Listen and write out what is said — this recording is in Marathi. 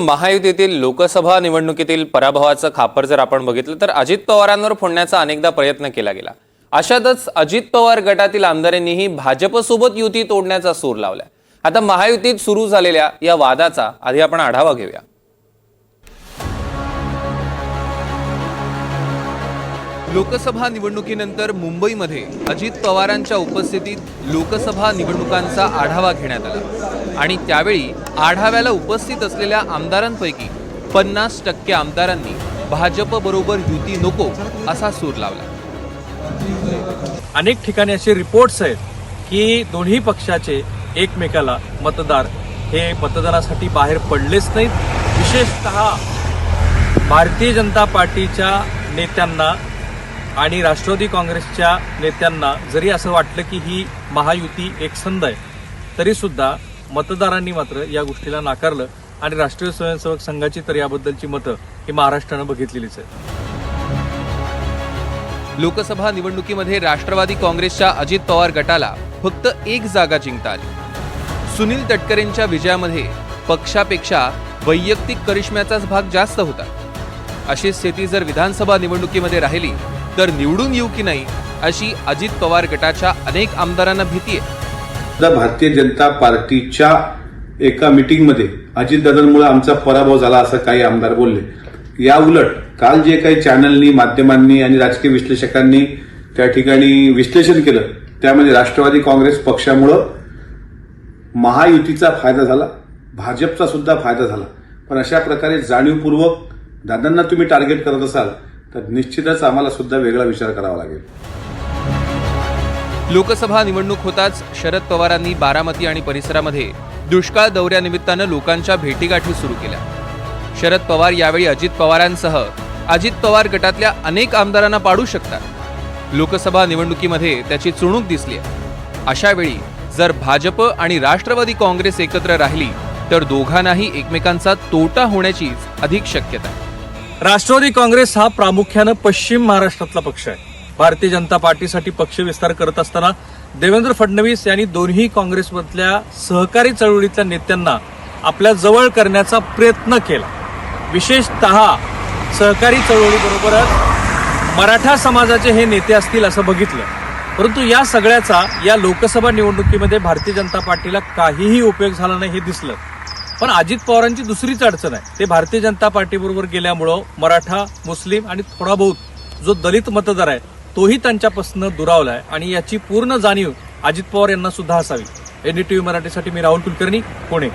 महायुतीतील लोकसभा निवडणुकीतील पराभवाचं खापर जर आपण बघितलं तर अजित पवारांवर फोडण्याचा अनेकदा प्रयत्न केला गेला. अशातच अजित पवार गटातील आमदारांनीही भाजपसोबत युती तोडण्याचा सूर लावलाय. आता महायुतीत सुरू झालेल्या या वादाचा आधी आपण आढावा घेऊया. लोकसभा निवडणुकीनंतर मुंबईमध्ये अजित पवारांच्या उपस्थितीत लोकसभा निवडणुकांचा आढावा घेण्यात आला. आणि त्यावेळी आढाव्याला उपस्थित असलेल्या आमदारांपैकी पन्नास टक्के आमदारांनी भाजपबरोबर युती नको असा सूर लावला. अनेक ठिकाणी असे रिपोर्ट्स आहेत की दोन्ही पक्षाचे एकमेकाला मतदार हे मतदानासाठी बाहेर पडलेच नाहीत. विशेषतः भारतीय जनता पार्टीच्या नेत्यांना आणि राष्ट्रवादी काँग्रेसच्या नेत्यांना जरी असं वाटलं की ही महायुती एक संध आहे तरी सुद्धा मतदारांनी मात्र या गोष्टीला नाकारलं आणि राष्ट्रीय स्वयंसेवक संघाची तर याबद्दलची मतं ही महाराष्ट्रानं बघितलेलीच आहे लोकसभा निवडणुकीमध्ये राष्ट्रवादी काँग्रेसच्या अजित पवार गटाला फक्त एक जागा जिंकता आली. सुनील तटकरेंच्या विजयामध्ये पक्षापेक्षा वैयक्तिक करिश्म्याचाच भाग जास्त होता. अशी स्थिती जर विधानसभा निवडणुकीमध्ये राहिली तर निवडून येऊ की नाही अशी अजित पवार गटाच्या अनेक आमदारांना भीती आहे. भारतीय जनता पार्टीच्या एका मिटिंगमध्ये अजितदादांमुळे आमचा पराभव झाला असं काही आमदार बोलले. या उलट काल जे काही चॅनलनी माध्यमांनी आणि राजकीय विश्लेषकांनी त्या ठिकाणी विश्लेषण केलं त्यामध्ये राष्ट्रवादी काँग्रेस पक्षामुळं महायुतीचा फायदा झाला भाजपचा सुद्धा फायदा झाला. पण अशा प्रकारे जाणीवपूर्वक दादांना तुम्ही टार्गेट करत असाल तर निश्चितच आम्हाला सुद्धा वेगळा विचार करावा लागेल. लोकसभा निवडणूक होताच शरद पवारांनी बारामती आणि परिसरामध्ये दुष्काळ दौऱ्यानिमित्तानं लोकांच्या भेटीगाठी सुरू केल्या. शरद पवार यावेळी अजित पवारांसह अजित पवार गटातल्या अनेक आमदारांना पाडू शकतात. लोकसभा निवडणुकीमध्ये त्याची चुणूक दिसली अशा वेळी जर भाजप आणि राष्ट्रवादी काँग्रेस एकत्र राहिली तर दोघांनाही एकमेकांचा तोटा होण्याची अधिक शक्यता आहे. राष्ट्रवादी काँग्रेस हा प्रामुख्यानं पश्चिम महाराष्ट्रातला पक्ष आहे. भारतीय जनता पार्टीसाठी पक्ष विस्तार करत असताना देवेंद्र फडणवीस यांनी दोन्ही काँग्रेसमधल्या सहकारी चळवळीतल्या नेत्यांना आपल्या जवळ करण्याचा प्रयत्न केला. विशेषतः सहकारी चळवळीबरोबरच मराठा समाजाचे हे नेते असतील असं बघितलं. परंतु या सगळ्याचा या लोकसभा निवडणुकीमध्ये भारतीय जनता पार्टीला काहीही उपयोग झाला नाही हे दिसलं. पण अजित पवारांची दुसरीच अडचण आहे. ते भारतीय जनता पार्टीबरोबर गेल्यामुळं मराठा मुस्लिम आणि थोडा बहुत जो दलित मतदार आहे तोही त्यांच्यापासून दुरावलाय आणि याची पूर्ण जाणीव अजित पवार यांना सुद्धा असावी. एनडीटीव्ही मराठीसाठी मी राहुल कुलकर्णी पुणे.